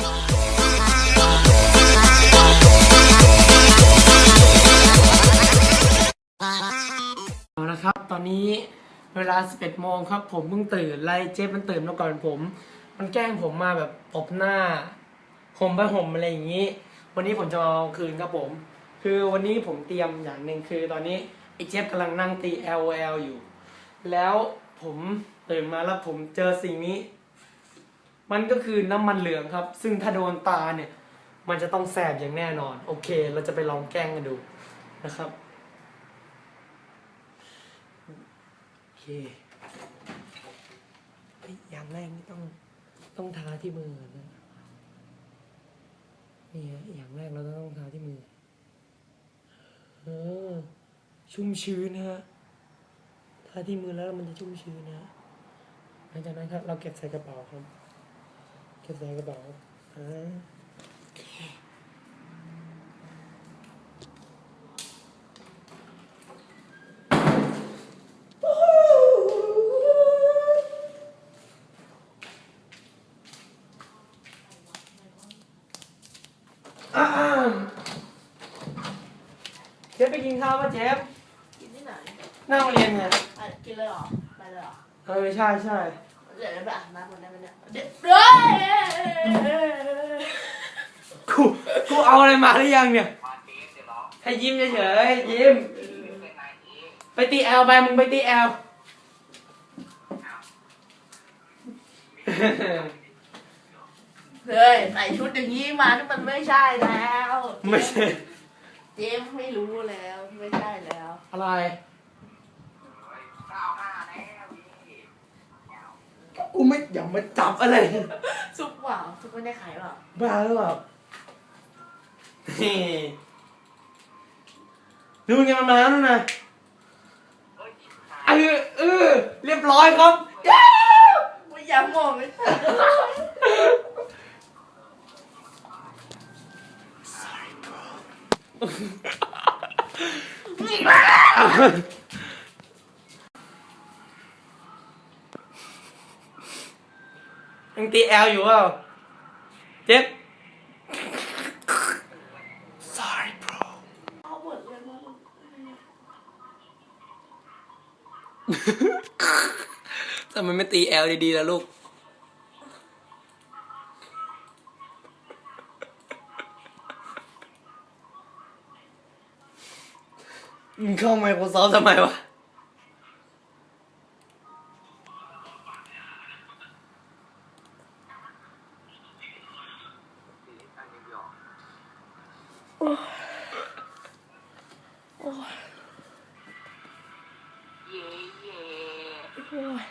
เอาละครับ ตอนนี้เวลา 11โมงครับ ผมเพิ่งตื่นไล่เจฟมันตื่นมาก่อนผม มันแกล้งผมมาแบบตบหน้าห่มไปห่มอะไรอย่างนี้ วันนี้ผมจะมาเอาคืนครับผม คือวันนี้ผมเตรียมอย่างหนึ่งคือ ตอนนี้ไอ้เจฟกำลังนั่งตี L O L อยู่ แล้วผมตื่นมาแล้วผมเจอสิ่งนี้ มันก็คือน้ำมันเหลืองครับ ซึ่งถ้าโดนตาเนี่ย มันจะต้องแสบอย่างแน่นอน โอเค เราจะไปลองแกล้งกันดูนะครับโอเคอย่างแรกนี่ต้องต้องทาที่มือก่อนนะนี่ฮะอย่างแรกเราต้องทาที่มือเออชุ่มชื้นนะฮะทาที่มือแล้วมันจะชุ่มชื้นนะฮะหลังจากนั้นครับเราเก็บใส่กระเป๋าครับ เก็บใส่กระเป๋าอ่าโอเคอ่าเชฟไปกินข้าวป่ะเชฟกินที่ไหนหน้าโรงเรียนไงอะกินเลยเหรอ ไปเลยเหรอ เออใช่ใช่ เดี๋ยวไปอาบน้ำก่อนได้ไหมเนี่ยเดี๋ยวเฮ้ยกูกูเอาอะไรมาหรือยังเนี่ยให้ยิ้มเฉยๆให้ยิ้ม ไปตีแอลไปมึงไปตีแอลเฮ้ยใส่ชุดอย่างนี้มานี่มันไม่ใช่แล้ว ไม่ใช่ เจมส์ไม่รู้แล้ว ไม่ใช่แล้ว อะไร กูไม่อย่ามาจับอะไรซุปเปล่าซุปไม่ได้ขายเปล่าบ้าหรือเปล่านี่นู่นไงมันมาแล้วนู่นนะเออเออเรียบร้อยครับเย้ไม่อยากมองเลย ยังตีแอลอยู่เปล่าเจ็บ sorry bro เอาหมดเลยมึงทำไมไม่ตีแอลดีๆล่ะลูก มึงเข้า Microsoft ทำไมวะ โอ้ย